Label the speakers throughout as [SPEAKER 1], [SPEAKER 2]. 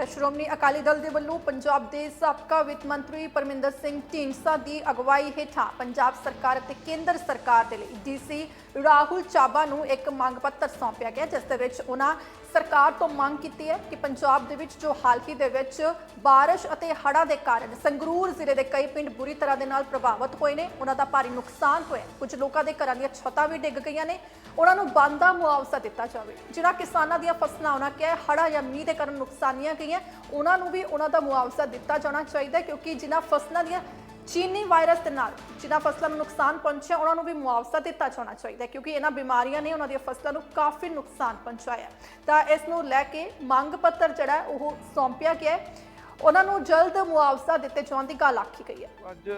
[SPEAKER 1] ਤਾਂ ਸ਼੍ਰੋਮਣੀ ਅਕਾਲੀ ਦਲ ਦੇ ਵੱਲੋਂ ਪੰਜਾਬ ਦੇ ਸਾਬਕਾ ਵਿੱਤ ਮੰਤਰੀ ਪਰਮਿੰਦਰ ਸਿੰਘ ਢੀਂਡਸਾ ਦੀ ਅਗਵਾਈ ਹੇਠਾਂ ਪੰਜਾਬ ਸਰਕਾਰ ਅਤੇ ਕੇਂਦਰ ਸਰਕਾਰ ਦੇ ਲਈ ਡੀਸੀ ਰਾਹੁਲ ਚਾਬਾ ਨੂੰ ਇੱਕ ਮੰਗ ਪੱਤਰ ਸੌਂਪਿਆ ਗਿਆ, ਜਿਸ ਦੇ ਵਿੱਚ ਉਹਨਾਂ ਸਰਕਾਰ ਤੋਂ ਮੰਗ ਕੀਤੀ ਹੈ ਕਿ ਪੰਜਾਬ ਦੇ ਵਿੱਚ ਜੋ ਹਾਲ ਹੀ ਦੇ ਵਿੱਚ ਬਾਰਿਸ਼ ਅਤੇ ਹੜ੍ਹਾਂ ਦੇ ਕਾਰਨ ਸੰਗਰੂਰ ਜ਼ਿਲ੍ਹੇ ਦੇ ਕਈ ਪਿੰਡ ਬੁਰੀ ਤਰ੍ਹਾਂ ਦੇ ਨਾਲ ਪ੍ਰਭਾਵਿਤ ਹੋਏ ਨੇ, ਉਹਨਾਂ ਦਾ ਭਾਰੀ ਨੁਕਸਾਨ ਹੋਇਆ। ਕੁਝ ਲੋਕਾਂ ਦੇ ਘਰਾਂ ਦੀਆਂ ਛੱਤਾਂ ਵੀ ਡਿੱਗ ਗਈਆਂ ਨੇ। ਉਹਨਾਂ ਨੂੰ ਬੰਦਾ ਮੁਆਵਜ਼ਾ ਦਿੱਤਾ ਜਾਵੇ ਜਿਹੜਾ ਕਿਸਾਨਾਂ ਦੀਆਂ ਫਸਲਾਂ ਉਹਨਾਂ ਕਿਹਾ ਹੜ੍ਹਾਂ ਜਾਂ ਮੀਂਹ ਦੇ ਕਾਰਨ ਨੁਕਸਾਨੀਆਂ ਗਈਆਂ ਉਹਨਾਂ ਨੂੰ ਵੀ ਉਹਨਾਂ ਦਾ ਮੁਆਵਜ਼ਾ ਦਿੱਤਾ ਜਾਣਾ ਚਾਹੀਦਾ ਕਿਉਂਕਿ ਜਿਨ੍ਹਾਂ ਫਸਲਾਂ ਦੀਆਂ ਚੀਨੀ ਵਾਇਰਸ ਦੇ ਨਾਲ ਜਿਨ੍ਹਾਂ ਫਸਲਾਂ ਨੂੰ ਨੁਕਸਾਨ ਪਹੁੰਚਿਆ, ਉਹਨਾਂ ਨੂੰ ਵੀ ਮੁਆਵਜ਼ਾ ਦਿੱਤਾ ਜਾਣਾ ਚਾਹੀਦਾ ਕਿਉਂਕਿ ਇਹਨਾਂ ਬਿਮਾਰੀਆਂ ਨੇ ਉਹਨਾਂ ਦੀਆਂ ਫਸਲਾਂ ਨੂੰ ਕਾਫੀ ਨੁਕਸਾਨ ਪਹੁੰਚਾਇਆ ਤਾਂ ਇਸ ਨੂੰ ਲੈ ਕੇ ਮੰਗ ਪੱਤਰ ਜਿਹੜਾ ਉਹ ਸੌਂਪਿਆ ਗਿਆ ਹੈ। ਉਹਨਾਂ ਨੂੰ ਜਲਦ ਮੁਆਵਜ਼ਾ ਦਿੱਤੇ ਜਾਣ ਦੀ ਗੱਲ ਆਖੀ ਗਈ ਹੈ।
[SPEAKER 2] ਅੱਜ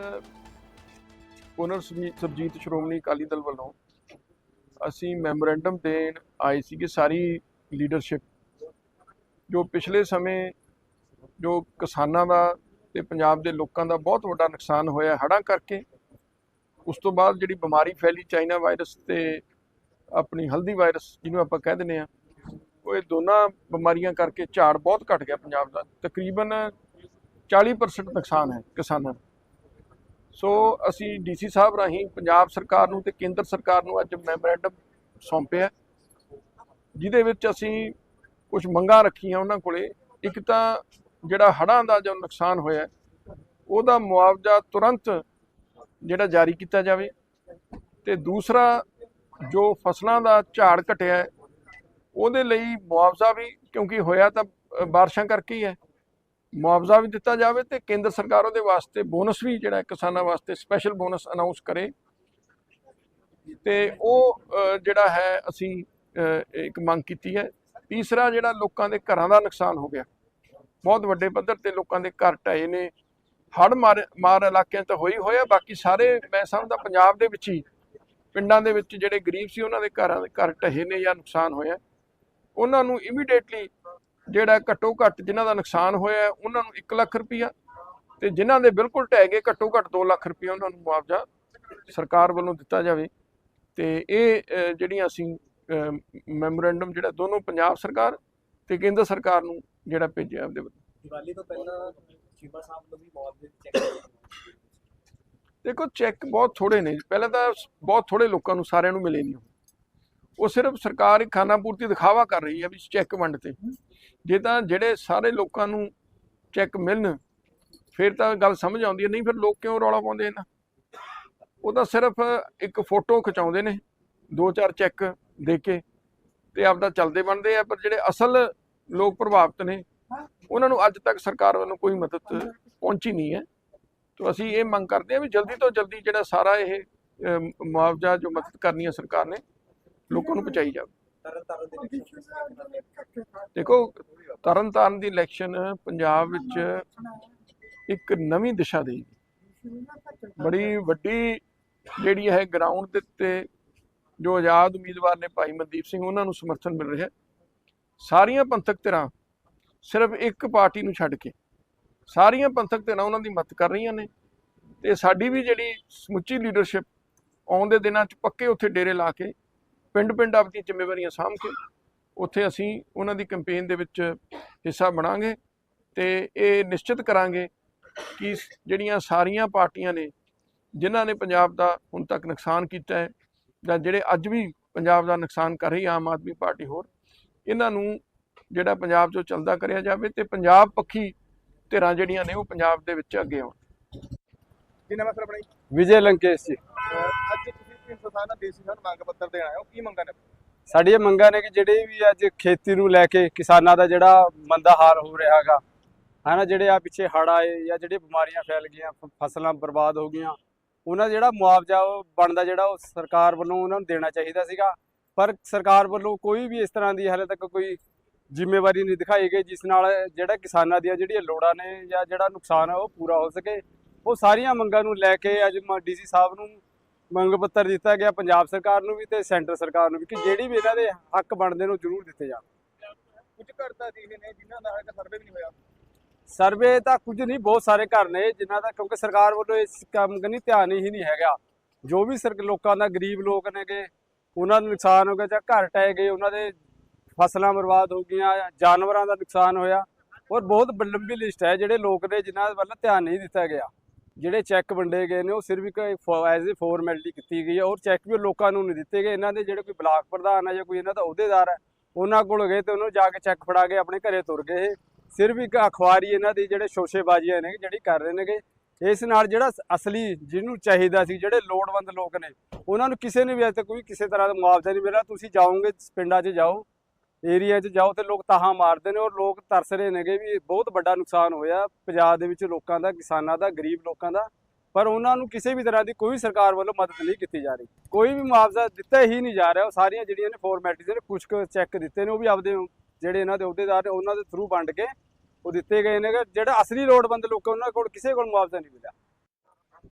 [SPEAKER 2] ਪੁਨਰ ਸੁਰਜੀ- ਸ਼੍ਰੋਮਣੀ ਅਕਾਲੀ ਦਲ ਵੱਲੋਂ ਅਸੀਂ ਮੈਮੋਰੈਂਡਮ ਦੇਣ ਆਏ ਸੀਗੇ ਸਾਰੀ ਲੀਡਰਸ਼ਿਪ ਜੋ ਪਿਛਲੇ ਸਮੇਂ ਜੋ ਕਿਸਾਨਾਂ ਦਾ ਤੇ ਪੰਜਾਬ ਦੇ ਲੋਕਾਂ ਦਾ ਬਹੁਤ ਵੱਡਾ ਨੁਕਸਾਨ ਹੋਇਆ ਹੜ੍ਹਾਂ ਕਰਕੇ, ਉਸ ਤੋਂ ਬਾਅਦ ਜਿਹੜੀ ਬਿਮਾਰੀ ਫੈਲੀ ਚਾਈਨਾ ਵਾਇਰਸ ਤੇ ਆਪਣੀ ਹਲਦੀ ਵਾਇਰਸ ਜਿਹਨੂੰ ਆਪਾਂ ਕਹਿ ਦਿੰਦੇ ਆ ਉਹ ਇਹ ਦੋਨਾਂ ਬਿਮਾਰੀਆਂ ਕਰਕੇ ਝਾੜ ਬਹੁਤ ਘਟ ਗਿਆ ਪੰਜਾਬ ਦਾ। ਤਕਰੀਬਨ 40% ਨੁਕਸਾਨ ਹੈ ਕਿਸਾਨਾਂ ਦਾ ਸੋ ਅਸੀਂ ਡੀਸੀ ਸਾਹਿਬ ਰਾਹੀਂ ਪੰਜਾਬ ਸਰਕਾਰ ਨੂੰ ਤੇ ਕੇਂਦਰ ਸਰਕਾਰ ਨੂੰ ਅੱਜ ਮੈਮੋਰੈਂਡਮ ਸੌਂਪਿਆ। ਜਿਹਦੇ ਵਿੱਚ ਅਸੀਂ ਕੁਝ ਮੰਗਾਂ ਰੱਖੀਆਂ ਉਹਨਾਂ ਕੋਲੇ, ਇੱਕ ਤਾਂ ਜਿਹੜਾ ਹੜ੍ਹਾਂ ਦਾ ਜੋ ਨੁਕਸਾਨ ਹੋਇਆ, ਉਹਦਾ ਮੁਆਵਜ਼ਾ ਤੁਰੰਤ ਜਿਹੜਾ ਜਾਰੀ ਕੀਤਾ ਜਾਵੇ ਤੇ ਦੂਸਰਾ ਜੋ ਫਸਲਾਂ ਦਾ ਝਾੜ ਘਟਿਆ ਉਹਦੇ ਲਈ ਮੁਆਵਜ਼ਾ ਵੀ ਕਿਉਂਕਿ ਹੋਇਆ ਤਾਂ ਬਾਰਿਸ਼ਾਂ ਕਰਕੇ ਹੀ ਹੈ, ਮੁਆਵਜ਼ਾ ਵੀ ਦਿੱਤਾ ਜਾਵੇ ਤੇ ਕੇਂਦਰ ਸਰਕਾਰ ਉਹਦੇ ਵਾਸਤੇ ਬੋਨਸ ਵੀ ਜਿਹੜਾ ਕਿਸਾਨਾਂ ਵਾਸਤੇ ਸਪੈਸ਼ਲ ਬੋਨਸ ਅਨਾਉਂਸ ਕਰੇ। ਤੇ ਉਹ ਜਿਹੜਾ ਹੈ, ਅਸੀਂ ਇੱਕ ਮੰਗ ਕੀਤੀ ਹੈ ਤੀਸਰਾ ਜਿਹੜਾ ਲੋਕਾਂ ਦੇ ਘਰਾਂ ਦਾ ਨੁਕਸਾਨ ਹੋ ਗਿਆ। ਬਹੁਤ ਵੱਡੇ ਪੱਧਰ ਤੇ ਲੋਕਾਂ ਦੇ ਘਰ ਢਏ ਨੇ। ਹੜ੍ਹ ਮਾਰ ਮਾਰ ਇਲਾਕਿਆਂ ਤਾਂ ਹੋਈ ਹੋਇਆ, ਬਾਕੀ ਸਾਰੇ ਮੈਂ ਸਮਝਦਾ ਪੰਜਾਬ ਦੇ ਵਿੱਚ ਹੀ, ਪਿੰਡਾਂ ਦੇ ਵਿੱਚ ਜਿਹੜੇ ਗਰੀਬ ਸੀ ਉਹਨਾਂ ਦੇ ਘਰਾਂ ਦੇ ਘਰ ਢਹੇ ਨੇ ਜਾਂ ਨੁਕਸਾਨ ਹੋਇਆ। ਉਹਨਾਂ ਨੂੰ ਇਮੀਡੀਏਟਲੀ ਜਿਹੜਾ ਘੱਟੋ ਘੱਟ ਜਿਨ੍ਹਾਂ ਦਾ ਨੁਕਸਾਨ ਹੋਇਆ ਉਹਨਾਂ ਨੂੰ 1 ਲੱਖ ਰੁਪਈਆ ਤੇ ਜਿਨ੍ਹਾਂ ਦੇ ਬਿਲਕੁਲ ਢਹਿ ਗਏ, ਘੱਟੋ ਘੱਟ 2 ਲੱਖ ਰੁਪਈਆ ਉਹਨਾਂ ਨੂੰ ਮੁਆਵਜ਼ਾ ਸਰਕਾਰ ਵੱਲੋਂ ਦਿੱਤਾ ਜਾਵੇ। ਤੇ ਇਹ ਜਿਹੜੀਆਂ ਅਸੀਂ ਮੈਮੋਰੈਂਡਮ ਜਿਹੜਾ ਦੋਨੋਂ ਪੰਜਾਬ ਸਰਕਾਰ ਤੇ ਕੇਂਦਰ ਸਰਕਾਰ ਨੂੰ ਜਿਹੜਾ ਭੇਜਿਆ ਉਹਦੇ ਵੱਲੋਂ।
[SPEAKER 3] ਦੀਵਾਲੀ ਤੋਂ ਪਹਿਲਾਂ ਚੀਮਾ ਸਾਹਿਬ ਨੂੰ ਵੀ ਮੁਆਵਜ਼ੇ ਚੈੱਕ
[SPEAKER 2] ਦੇਖੋ ਚੈੱਕ ਬਹੁਤ ਥੋੜੇ ਨੇ। ਪਹਿਲਾਂ ਤਾਂ ਬਹੁਤ ਥੋੜੇ ਲੋਕਾਂ ਨੂੰ ਸਾਰਿਆਂ ਨੂੰ ਮਿਲੇ ਨਹੀਂ ਉਹ। ਸਿਰਫ ਸਰਕਾਰ ਇੱਕ ਖਾਨਾ ਪੂਰਤੀ ਦਿਖਾਵਾ ਕਰ ਰਹੀ ਹੈ ਵੀ ਚੈੱਕ ਵੰਡਤੇ ਜੇ ਤਾਂ ਜਿਹੜੇ ਸਾਰੇ ਲੋਕਾਂ ਨੂੰ ਚੈੱਕ ਮਿਲਣ ਫਿਰ ਤਾਂ ਗੱਲ ਸਮਝ ਆਉਂਦੀ ਹੈ। ਨਹੀਂ ਫਿਰ ਲੋਕ ਕਿਉਂ ਰੌਲਾ ਪਾਉਂਦੇ ਨੇ ਉਹ ਤਾਂ ਸਿਰਫ ਇੱਕ ਫੋਟੋ ਖਿਚਾਉਂਦੇ ਨੇ ਦੋ ਚਾਰ ਚੈੱਕ ਦੇ ਕੇ ਤੇ ਆਪਦਾ ਚੱਲਦੇ ਬਣਦੇ ਆ, ਪਰ ਜਿਹੜੇ ਅਸਲ ਲੋਕ ਪ੍ਰਭਾਵਿਤ ਨੇ, ਉਹਨਾਂ ਨੂੰ ਅੱਜ ਤੱਕ ਸਰਕਾਰ ਵੱਲੋਂ ਕੋਈ ਮਦਦ ਪਹੁੰਚੀ ਨਹੀਂ ਹੈ। ਤੋ ਅਸੀਂ ਇਹ ਮੰਗ ਕਰਦੇ ਹਾਂ ਵੀ ਜਲਦੀ ਤੋਂ ਜਲਦੀ ਜਿਹੜਾ ਸਾਰਾ ਇਹ ਮੁਆਵਜ਼ਾ ਜੋ ਮਦਦ ਕਰਨੀ ਹੈ ਸਰਕਾਰ ਨੇ, ਲੋਕਾਂ ਨੂੰ ਪਹੁੰਚਾਈ ਜਾਵੇ।
[SPEAKER 3] ਦੇਖੋ ਤਰਨ ਤਾਰਨ ਦੀ
[SPEAKER 2] ਇਲੈਕਸ਼ਨ ਪੰਜਾਬ ਵਿੱਚ ਇੱਕ ਨਵੀਂ ਦਿਸ਼ਾ ਦੇਗੀ। ਬੜੀ ਵੱਡੀ ਜਿਹੜੀ ਹੈ ਗਰਾਊਂਡ ਦੇ ਉੱਤੇ ਜੋ ਆਜ਼ਾਦ ਉਮੀਦਵਾਰ ਨੇ ਭਾਈ ਮਨਦੀਪ ਸਿੰਘ, ਉਹਨਾਂ ਨੂੰ ਸਮਰਥਨ ਮਿਲ ਰਿਹਾ ਸਾਰੀਆਂ ਪੰਥਕ ਧਿਰਾਂ ਸਿਰਫ ਇੱਕ ਪਾਰਟੀ ਨੂੰ ਛੱਡ ਕੇ, ਸਾਰੀਆਂ ਪੰਥਕ ਧਿਰਾਂ ਉਹਨਾਂ ਦੀ ਮਦਦ ਕਰ ਰਹੀਆਂ ਨੇ ਤੇ ਸਾਡੀ ਵੀ ਜਿਹੜੀ ਸਮੁੱਚੀ ਲੀਡਰਸ਼ਿਪ ਆਉਣ ਦੇ ਦਿਨਾਂ 'ਚ ਪੱਕੇ ਉੱਥੇ ਡੇਰੇ ਲਾ ਕੇ ਪਿੰਡ ਪਿੰਡ ਆਪਣੀਆਂ ਜ਼ਿੰਮੇਵਾਰੀਆਂ ਸਾਂਭ ਕੇ, ਉੱਥੇ ਅਸੀਂ ਉਹਨਾਂ ਦੀ ਕੈਂਪੇਨ ਦੇ ਵਿੱਚ ਹਿੱਸਾ ਬਣਾਂਗੇ ਤੇ ਇਹ ਨਿਸ਼ਚਿਤ ਕਰਾਂਗੇ ਕਿ ਜਿਹੜੀਆਂ ਸਾਰੀਆਂ ਪਾਰਟੀਆਂ ਨੇ, ਜਿਨ੍ਹਾਂ ਨੇ ਪੰਜਾਬ ਦਾ ਹੁਣ ਤੱਕ ਨੁਕਸਾਨ ਕੀਤਾ ਹੈ ਜਾਂ ਜਿਹੜੇ ਅੱਜ ਵੀ ਪੰਜਾਬ ਦਾ ਨੁਕਸਾਨ ਕਰ ਰਹੀ ਆਮ ਆਦਮੀ ਪਾਰਟੀ ਹੋਰ ਇਹਨਾਂ ਨੂੰ ਜਿਹੜਾ ਪੰਜਾਬ 'ਚੋਂ ਚੱਲਦਾ ਕਰਿਆ ਜਾਵੇ ਤੇ ਪੰਜਾਬ ਪੱਖੀ ਧਿਰਾਂ ਜਿਹੜੀਆਂ ਨੇ ਉਹ ਪੰਜਾਬ ਦੇ ਵਿੱਚ ਅੱਗੇ ਆਉਣ।
[SPEAKER 4] ਜੀ ਨਮਸਕਾਰ ਸਰ ਆਪਣਾ।
[SPEAKER 5] ਵਿਜੇ ਲੰਕੇਸ਼ ਜੀ।
[SPEAKER 4] ਅੱਜ ਤੁਸੀਂ ਪ੍ਰਿੰਸ ਸਾਹਿਬ ਨਾਲ ਦੇਸੀ ਸਾਹਿਬ ਮੰਗ ਪੱਤਰ ਦੇਣ ਆਏ ਹੋ ਕੀ ਮੰਗਾਂ ਨੇ?
[SPEAKER 5] ਸਾਡੀਆਂ ਮੰਗਾਂ ਨੇ ਕਿ ਜਿਹੜੇ ਵੀ ਅੱਜ ਖੇਤੀ ਨੂੰ ਲੈ ਕੇ ਕਿਸਾਨਾਂ ਦਾ ਜਿਹੜਾ ਮੰਦਾ ਹਾਲ ਹੋ ਰਿਹਾ ਹੈਗਾ ਹਨਾ ਜਿਹੜੇ ਆ ਪਿੱਛੇ ਹੜ੍ਹ ਆਏ ਜਾਂ ਜਿਹੜੇ ਬਿਮਾਰੀਆਂ ਫੈਲ ਗਈਆਂ ਫਸਲਾਂ ਬਰਬਾਦ ਹੋ ਗਈਆਂ ਉਹਨਾਂ ਜਿਹੜਾ ਮੁਆਵਜ਼ਾ ਉਹ ਬਣਦਾ ਜਿਹੜਾ ਉਹ ਸਰਕਾਰ ਵੱਲੋਂ ਉਹਨਾਂ ਨੂੰ ਦੇਣਾ ਚਾਹੀਦਾ ਸੀਗਾ। ਪਰ ਸਰਕਾਰ ਵੱਲੋਂ ਕੋਈ ਵੀ ਇਸ ਤਰ੍ਹਾਂ ਦੀ ਹਾਲੇ ਤੱਕ ਕੋਈ ਜ਼ਿੰਮੇਵਾਰੀ ਨਹੀਂ ਦਿਖਾਈ ਗਈ, ਜਿਸ ਨਾਲ ਜਿਹੜਾ ਕਿਸਾਨਾਂ ਦੀਆਂ ਜਿਹੜੀਆਂ ਲੋੜਾਂ ਨੇ ਜਾਂ ਜਿਹੜਾ ਨੁਕਸਾਨ ਹੈ ਉਹ ਪੂਰਾ ਹੋ ਸਕੇ। ਉਹ ਸਾਰੀਆਂ ਮੰਗਾਂ ਨੂੰ ਲੈ ਕੇ ਅੱਜ ਡੀਸੀ ਸਾਹਿਬ ਨੂੰ ਮੰਗ ਪੱਤਰ ਦਿੱਤਾ ਗਿਆ, ਪੰਜਾਬ ਸਰਕਾਰ ਨੂੰ ਵੀ ਤੇ ਸੈਂਟਰ ਸਰਕਾਰ ਨੂੰ ਵੀ ਕਿ ਜਿਹੜੀ ਵੀ ਇਹਨਾਂ ਦੇ ਹੱਕ ਬਣਦੇ ਨੇ ਉਹ ਜ਼ਰੂਰ ਦਿੱਤੇ ਜਾਣ।
[SPEAKER 4] ਕੁਝ ਘਰ ਤਾਂ ਅਜਿਹੇ ਨੇ ਜਿਨ੍ਹਾਂ ਦਾ ਹਜੇ ਸਰਵੇ ਵੀ ਨਹੀਂ ਹੋਇਆ।
[SPEAKER 5] ਸਰਵੇ ਤਾਂ ਕੁਝ ਨਹੀਂ, ਬਹੁਤ ਸਾਰੇ ਘਰ ਨੇ ਜਿਨ੍ਹਾਂ ਦਾ ਕਿਉਂਕਿ ਸਰਕਾਰ ਵੱਲੋਂ ਇਸ ਕੰਮ ਕਨੀ ਧਿਆਨ ਹੀ ਨਹੀਂ ਹੈਗਾ। ਜੋ ਵੀ ਸਰ ਲੋਕਾਂ ਦਾ ਗਰੀਬ ਲੋਕ ਨੇਗੇ, ਉਹਨਾਂ ਨੂੰ ਨੁਕਸਾਨ ਹੋ ਗਿਆ ਜਾਂ ਘਰ ਟਹਿ ਗਏ, ਉਹਨਾਂ ਦੇ ਫਸਲਾਂ ਬਰਬਾਦ ਹੋ ਗਈਆਂ, ਜਾਨਵਰਾਂ ਦਾ ਨੁਕਸਾਨ ਹੋਇਆ। ਔਰ ਬਹੁਤ ਲੰਬੀ ਲਿਸਟ ਹੈ ਜਿਹੜੇ ਲੋਕ ਨੇ ਜਿਨ੍ਹਾਂ ਵੱਲ ਧਿਆਨ ਨਹੀਂ ਦਿੱਤਾ ਗਿਆ। ਜਿਹੜੇ ਚੈੱਕ ਵੰਡੇ ਗਏ ਨੇ, ਉਹ ਸਿਰਫ ਇੱਕ ਐਜ਼ ਏ ਫਾਰਮੈਲਿਟੀ ਕੀਤੀ ਗਈ ਹੈ। ਔਰ ਚੈੱਕ ਵੀ ਲੋਕਾਂ ਨੂੰ ਨਹੀਂ ਦਿੱਤੇ ਗਏ। ਇਹਨਾਂ ਦੇ ਜਿਹੜੇ ਕੋਈ ਬਲਾਕ ਪ੍ਰਧਾਨ ਹੈ ਜਾਂ ਕੋਈ ਇਹਨਾਂ ਦਾ ਅਹੁਦੇਦਾਰ ਹੈ ਉਹਨਾਂ ਕੋਲ ਗਏ ਤੇ ਉਹਨੂੰ ਜਾ ਕੇ ਚੈੱਕ ਫੜਾ ਕੇ ਆਪਣੇ ਘਰੇ ਤੁਰ ਗਏ ਸਿਰਫ ਇੱਕ ਅਖਬਾਰੀ ਇਹਨਾਂ ਦੀ ਜਿਹੜੇ ਸ਼ੋਸ਼ੇਬਾਜ਼ੀਆਂ ਨੇ, ਜਿਹੜੀ ਕਰ ਰਹੇ ਨੇਗੇ, ਇਸ ਨਾਲ ਜਿਹੜਾ ਅਸਲੀ ਜਿਹਨੂੰ ਚਾਹੀਦਾ ਸੀ, ਜਿਹੜੇ ਲੋੜਵੰਦ ਲੋਕ ਨੇ, ਉਹਨਾਂ ਨੂੰ ਕਿਸੇ ਨੇ ਵੀ ਅਜੇ ਤੱਕ ਕੋਈ ਕਿਸੇ ਤਰ੍ਹਾਂ ਦਾ ਮੁਆਵਜ਼ਾ ਨਹੀਂ ਮਿਲਿਆ। ਤੁਸੀਂ ਜਾਓਗੇ ਪਿੰਡਾਂ 'ਚ ਜਾਓ, ਏਰੀਆ 'ਚ ਜਾਓ ਤੇ ਲੋਕ ਤਾਹਾਂ ਮਾਰਦੇ ਨੇ ਔਰ ਲੋਕ ਤਰਸ ਰਹੇ ਨੇਗੇ ਵੀ ਬਹੁਤ ਵੱਡਾ ਨੁਕਸਾਨ ਹੋਇਆ ਪੰਜਾਬ ਦੇ ਵਿੱਚ ਲੋਕਾਂ ਦਾ, ਕਿਸਾਨਾਂ ਦਾ, ਗਰੀਬ ਲੋਕਾਂ ਦਾ। ਪਰ ਉਹਨਾਂ ਨੂੰ ਕਿਸੇ ਵੀ ਤਰ੍ਹਾਂ ਦੀ ਕੋਈ ਸਰਕਾਰ ਵੱਲੋਂ ਮਦਦ ਨਹੀਂ ਕੀਤੀ ਜਾ ਰਹੀ। ਕੋਈ ਵੀ ਮੁਆਵਜ਼ਾ ਦਿੱਤਾ ਹੀ ਨਹੀਂ ਜਾ ਰਿਹਾ। ਉਹ ਸਾਰੀਆਂ ਜਿਹੜੀਆਂ ਨੇ ਫਾਰਮੈਲਿਟੀਜ਼ ਨੇ ਕੁਝ ਕੁ ਚੈੱਕ ਦਿੱਤੇ ਨੇ, ਉਹ ਵੀ ਆਪਦੇ ਜਿਹੜੇ ਇਹਨਾਂ ਦੇ ਅਹੁਦੇਦਾਰ ਨੇ ਉਹਨਾਂ ਦੇ ਥਰੂ ਵੰਡ ਕੇ ਉਹ ਦਿੱਤੇ ਗਏ ਨੇ ਜਿਹੜਾ ਅਸਲੀ ਲੋੜਵੰਦ ਲੋਕ ਉਹਨਾਂ ਕੋਲ ਕਿਸੇ ਕੋਲ ਮੁਆਵਜ਼ਾ ਨਹੀਂ ਮਿਲਿਆ।